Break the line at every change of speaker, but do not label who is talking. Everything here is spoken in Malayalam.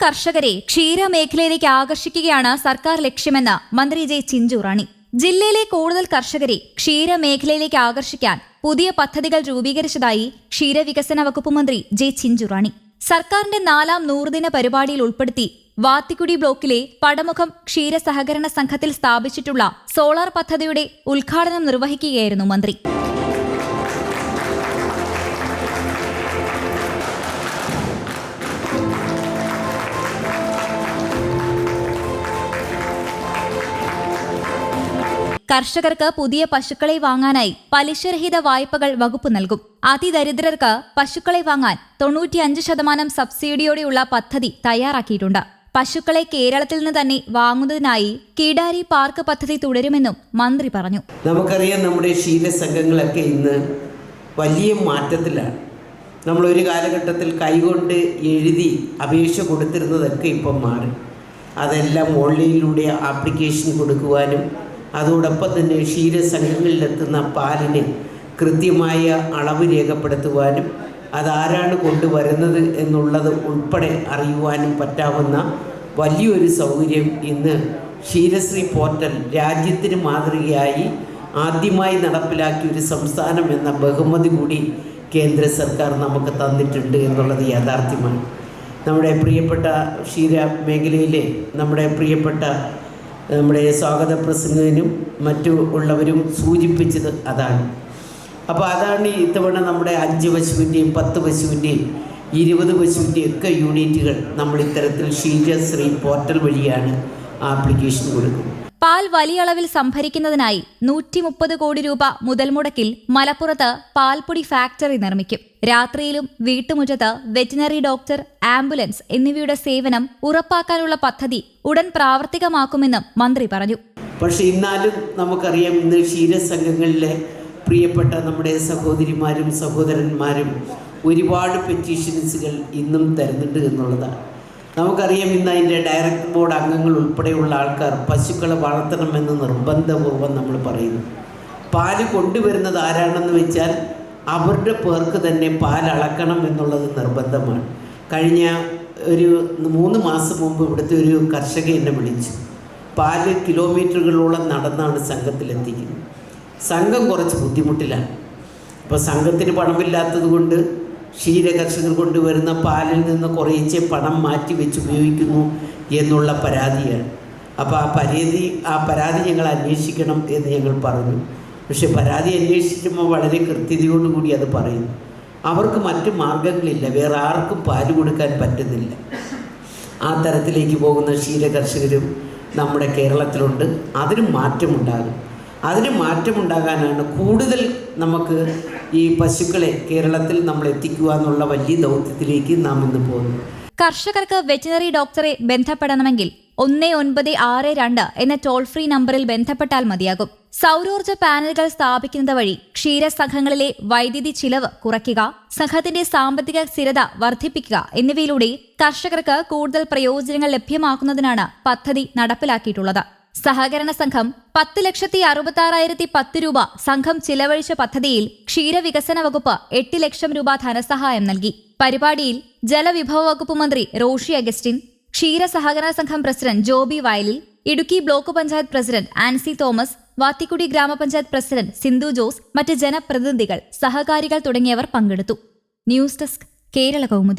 കർഷകരെ ക്ഷീരമേഖലയിലേക്ക് ആകർഷിക്കുകയാണ് സർക്കാർ ലക്ഷ്യമെന്ന് മന്ത്രി ജെ ചിഞ്ചുറാണി ജില്ലയിലെ കൂടുതൽ കർഷകരെ ക്ഷീരമേഖലയിലേക്ക് ആകർഷിക്കാൻ പുതിയ പദ്ധതികൾ രൂപീകരിച്ചതായി ക്ഷീരവികസന വകുപ്പ് മന്ത്രി ജെ ചിഞ്ചുറാണി സർക്കാരിന്റെ നാലാം നൂറുദിന പരിപാടിയിൽ ഉൾപ്പെടുത്തി വാത്തിക്കുടി ബ്ലോക്കിലെ പടമുഖം ക്ഷീര സഹകരണ സംഘത്തിൽ സ്ഥാപിച്ചിട്ടുള്ള സോളാർ പദ്ധതിയുടെ ഉദ്ഘാടനം നിർവഹിക്കുകയായിരുന്നു മന്ത്രി. കർഷകർക്ക് പുതിയ പശുക്കളെ വാങ്ങാനായി പലിശരഹിത വായ്പകൾ വകുപ്പ് നൽകും. അതിദരിദ്രർക്ക് പശുക്കളെ വാങ്ങാൻ തൊണ്ണൂറ്റിയഞ്ച് ശതമാനം സബ്സിഡിയോടെയുള്ള പദ്ധതി തയ്യാറാക്കിയിട്ടുണ്ട്. പശുക്കളെ കേരളത്തിൽ നിന്ന് തന്നെ വാങ്ങുന്നതിനായി കീടാരി പാർക്ക് പദ്ധതി തുടരുമെന്നും മന്ത്രി പറഞ്ഞു.
നമുക്കറിയാം നമ്മുടെ ശീലസംഘങ്ങളൊക്കെ ഇന്ന് വലിയ മാറ്റത്തിലാണ്. നമ്മൾ ഒരു കാലഘട്ടത്തിൽ കൈകൊണ്ട് എഴുതി അപേക്ഷ കൊടുത്തിരുന്നതൊക്കെ ഇപ്പം മാറി. അതെല്ലാം ഓൺലൈനിലൂടെ ആപ്ലിക്കേഷൻ കൊടുക്കുവാനും അതോടൊപ്പം തന്നെ ക്ഷീരസംഘങ്ങളിലെത്തുന്ന പാലിന് കൃത്യമായ അളവ് രേഖപ്പെടുത്തുവാനും അതാരാണ് കൊണ്ടുവരുന്നത് എന്നുള്ളത് ഉൾപ്പെടെ അറിയുവാനും പറ്റാവുന്ന വലിയൊരു സൗകര്യം ഇന്ന് ക്ഷീരശ്രീ പോർട്ടൽ രാജ്യത്തിന് മാതൃകയായി ആദ്യമായി നടപ്പിലാക്കിയ ഒരു സംസ്ഥാനം എന്ന ബഹുമതി കൂടി കേന്ദ്ര സർക്കാർ നമുക്ക് തന്നിട്ടുണ്ട് എന്നുള്ളത് യാഥാർത്ഥ്യമാണ്. നമ്മുടെ പ്രിയപ്പെട്ട ക്ഷീര മേഖലയിലെ നമ്മുടെ പ്രിയപ്പെട്ട നമ്മുടെ സ്വാഗത പ്രസംഗനും മറ്റു ഉള്ളവരും സൂചിപ്പിച്ചത് അതാണ്. അപ്പോൾ അതാണ് ഇത്തവണ നമ്മുടെ അഞ്ച് പശുവിന്റെയും പത്ത് പശുവിന്റെയും ഇരുപത് പശുവിന്റെയും ഒക്കെ യൂണിറ്റുകൾ നമ്മൾ ഇത്തരത്തിൽ ക്ഷീരശ്രീ പോർട്ടൽ വഴിയാണ് ആപ്ലിക്കേഷൻ കൊടുക്കുന്നത്.
പാൽ വലിയ അളവിൽ സംഭരിക്കുന്നതിനായി നൂറ്റി മുപ്പത് കോടി രൂപ മുതൽ മുടക്കിൽ മലപ്പുറത്ത് പാൽപ്പൊടി ഫാക്ടറി നിർമ്മിക്കും. രാത്രിയിലും വീട്ടുമുറ്റത്ത് വെറ്റിനറി ഡോക്ടർ ആംബുലൻസ് എന്നിവയുടെ സേവനം ഉറപ്പാക്കാനുള്ള പദ്ധതി ഉടൻ പ്രാവർത്തികമാക്കുമെന്നും മന്ത്രി പറഞ്ഞു.
പക്ഷേ ഇന്നാലും നമുക്കറിയാം ഇന്ന് ക്ഷീരസംഘങ്ങളിലെ പ്രിയപ്പെട്ട നമ്മുടെ സഹോദരിമാരും സഹോദരന്മാരും ഒരുപാട് പെറ്റീഷൻസുകൾ ഇന്നും തരുന്നുണ്ട് എന്നുള്ളതാണ്. നമുക്കറിയാം ഇന്ന് അതിന്റെ ഡയറക്ടർ ബോർഡ് അംഗങ്ങൾ ഉൾപ്പെടെയുള്ള ആൾക്കാർ പശുക്കളെ വളർത്തണമെന്ന് നിർബന്ധപൂർവം നമ്മൾ പറയുന്നു. പാൽ കൊണ്ടുവരുന്നത് ആരാണെന്ന് വെച്ചാൽ അവരുടെ പേർക്ക് തന്നെ പാൽ അളക്കണം എന്നുള്ളത് നിർബന്ധമാണ്. കഴിഞ്ഞ ഒരു മൂന്ന് മാസം മുമ്പ് ഇവിടുത്തെ ഒരു കർഷക എന്നെ വിളിച്ചു. പാൽ കിലോമീറ്ററുകളോളം നടന്നാണ് സംഘത്തിലെത്തിക്കുന്നത്. സംഘം കുറച്ച് ബുദ്ധിമുട്ടിലാണ്. അപ്പോൾ സംഘത്തിന് പണമില്ലാത്തത് കൊണ്ട് ക്ഷീര കർഷകർ കൊണ്ടുവരുന്ന പാലിൽ നിന്ന് കുറേച്ച് പണം മാറ്റി വെച്ച് ഉപയോഗിക്കുന്നു എന്നുള്ള പരാതിയാണ്. അപ്പോൾ ആ പരാതി ആ പരാതി ഞങ്ങൾ അന്വേഷിക്കണം എന്ന് ഞങ്ങൾ പറഞ്ഞു. പക്ഷെ പരാതി അന്വേഷിക്കുമ്പോൾ വളരെ കൃത്യതയോടുകൂടി അത് പറയുന്നു. അവർക്ക് മറ്റു മാർഗങ്ങളില്ല വേറെ ആർക്കും പാൽ കൊടുക്കാൻ പറ്റുന്നില്ല. ആ തരത്തിലേക്ക് പോകുന്ന ക്ഷീരകർഷകരും നമ്മുടെ കേരളത്തിലുണ്ട്. അതിനും മാറ്റമുണ്ടാകും. അതിന് മാറ്റമുണ്ടാകാനാണ് കൂടുതൽ നമുക്ക് ഈ പശുക്കളെ കേരളത്തിൽ നമ്മൾ എത്തിക്കുക എന്നുള്ള വലിയ ദൗത്യത്തിലേക്ക് നാം ഇന്ന് പോകുന്നു
കർഷകർക്ക് വെറ്റിനറി ഡോക്ടറെ ബന്ധപ്പെടണമെങ്കിൽ ഒന്ന് ഒൻപത് ആറ് രണ്ട് എന്ന ടോൾ ഫ്രീ നമ്പറിൽ ബന്ധപ്പെട്ടാൽ മതിയാകും. സൗരോർജ പാനലുകൾ സ്ഥാപിക്കുന്നത് വഴി ക്ഷീരസംഘങ്ങളിലെ വൈദ്യുതി ചിലവ് കുറയ്ക്കുക സംഘത്തിന്റെ സാമ്പത്തിക സ്ഥിരത വർദ്ധിപ്പിക്കുക എന്നിവയിലൂടെ കർഷകർക്ക് കൂടുതൽ പ്രയോജനങ്ങൾ ലഭ്യമാക്കുന്നതിനാണ് പദ്ധതി നടപ്പിലാക്കിയിട്ടുള്ളത്. സഹകരണ സംഘം പത്ത് ലക്ഷത്തി അറുപത്തി ആറായിരത്തി പത്ത് രൂപ സംഘം ചിലവഴിച്ച പദ്ധതിയിൽ ക്ഷീരവികസന വകുപ്പ് എട്ട് ലക്ഷം രൂപ ധനസഹായം നൽകി. പരിപാടിയിൽ ജലവിഭവ വകുപ്പ് മന്ത്രി റോഷി അഗസ്റ്റിൻ ക്ഷീര സഹകരണ സംഘം president Joby Vayalil Idukki block panchayat president Ancy Thomas Vathikudy ഗ്രാമപഞ്ചായത്ത് പ്രസിഡന്റ് സിന്ധു ജോസ് മറ്റ് ജനപ്രതിനിധികൾ സഹകാരികൾ തുടങ്ങിയവർ പങ്കെടുത്തു. News desk Kerala Kaumudi.